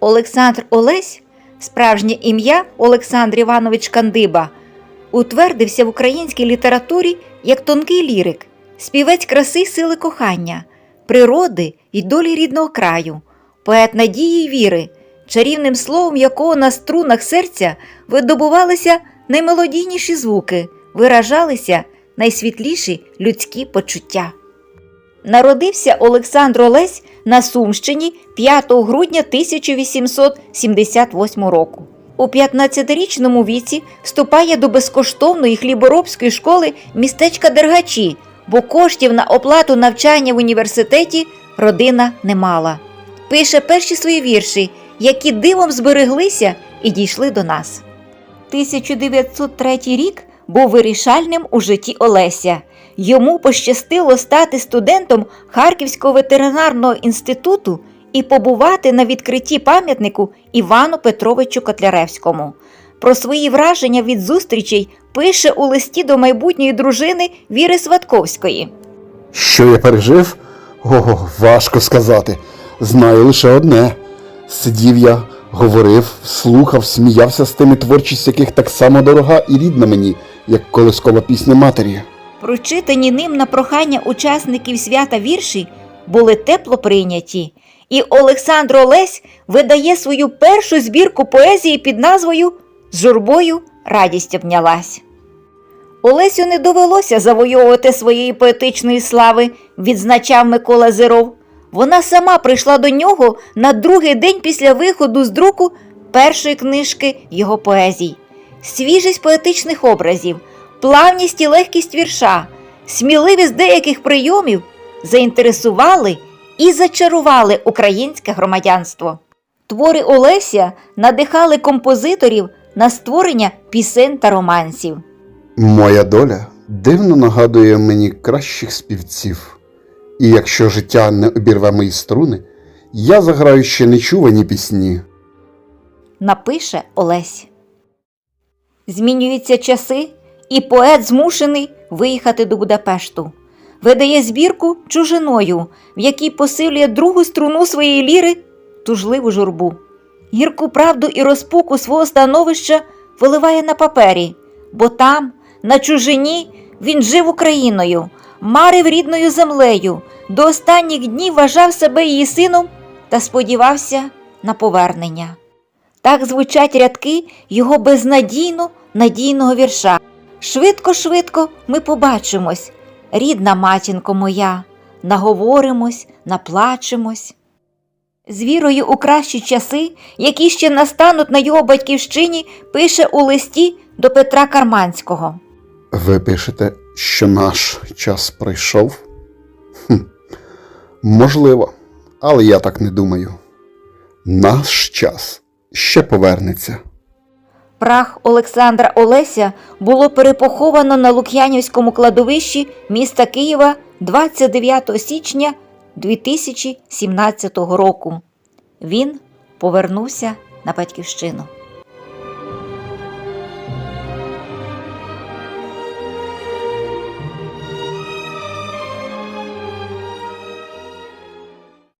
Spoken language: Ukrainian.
Олександр Олесь, справжнє ім'я Олександр Іванович Кандиба, утвердився в українській літературі як тонкий лірик, співець краси сили кохання, природи й долі рідного краю, поет надії й віри, чарівним словом якого на струнах серця видобувалися наймелодійніші звуки, виражалися найсвітліші людські почуття. Народився Олександр Олесь на Сумщині 5 грудня 1878 року. У 15-річному віці вступає до безкоштовної хліборобської школи містечка Дергачі, бо коштів на оплату навчання в університеті родина не мала. Пише перші свої вірші, які дивом збереглися і дійшли до нас. 1903 рік був вирішальним у житті Олеся. Йому пощастило стати студентом Харківського ветеринарного інституту і побувати на відкритті пам'ятнику Івану Петровичу Котляревському. Про свої враження від зустрічей пише у листі до майбутньої дружини Віри Сватковської. Що я пережив? Ого, важко сказати. Знаю лише одне. Сидів я, говорив, слухав, сміявся з тими творчість яких так само дорога і рідна мені, як колискова пісня матері. Прочитані ним на прохання учасників свята вірші були тепло прийняті, і Олександр Олесь видає свою першу збірку поезії під назвою З журбою радість обнялась. Олесю не довелося завойовувати своєї поетичної слави, відзначав Микола Зиров. Вона сама прийшла до нього на другий день після виходу з друку першої книжки його поезій. Свіжість поетичних образів, плавність і легкість вірша, сміливість деяких прийомів заінтересували і зачарували українське громадянство. Твори Олеся надихали композиторів на створення пісень та романсів. Моя доля дивно нагадує мені кращих співців. І якщо життя не обірве мої струни, я заграю ще нечувані пісні. напише Олесь. Змінюються часи, і поет змушений виїхати до Будапешту. Видає збірку чужиною, в якій посилює другу струну своєї ліри тужливу журбу. Гірку правду і розпуку свого становища виливає на папері, бо там, на чужині, він жив Україною, марив рідною землею, до останніх днів вважав себе її сином та сподівався на повернення. Так звучать рядки його безнадійно надійного вірша. Швидко, швидко ми побачимось, рідна матінко моя, наговоримось, наплачемось. З вірою у кращі часи, які ще настануть на його батьківщині, пише у листі до Петра Карманського. Ви пишете, що наш час прийшов? Хм, можливо, але я так не думаю. Наш час ще повернеться. Прах Олександра Олеся було перепоховано на Лук'янівському кладовищі міста Києва 29 січня 2017 року. Він повернувся на батьківщину.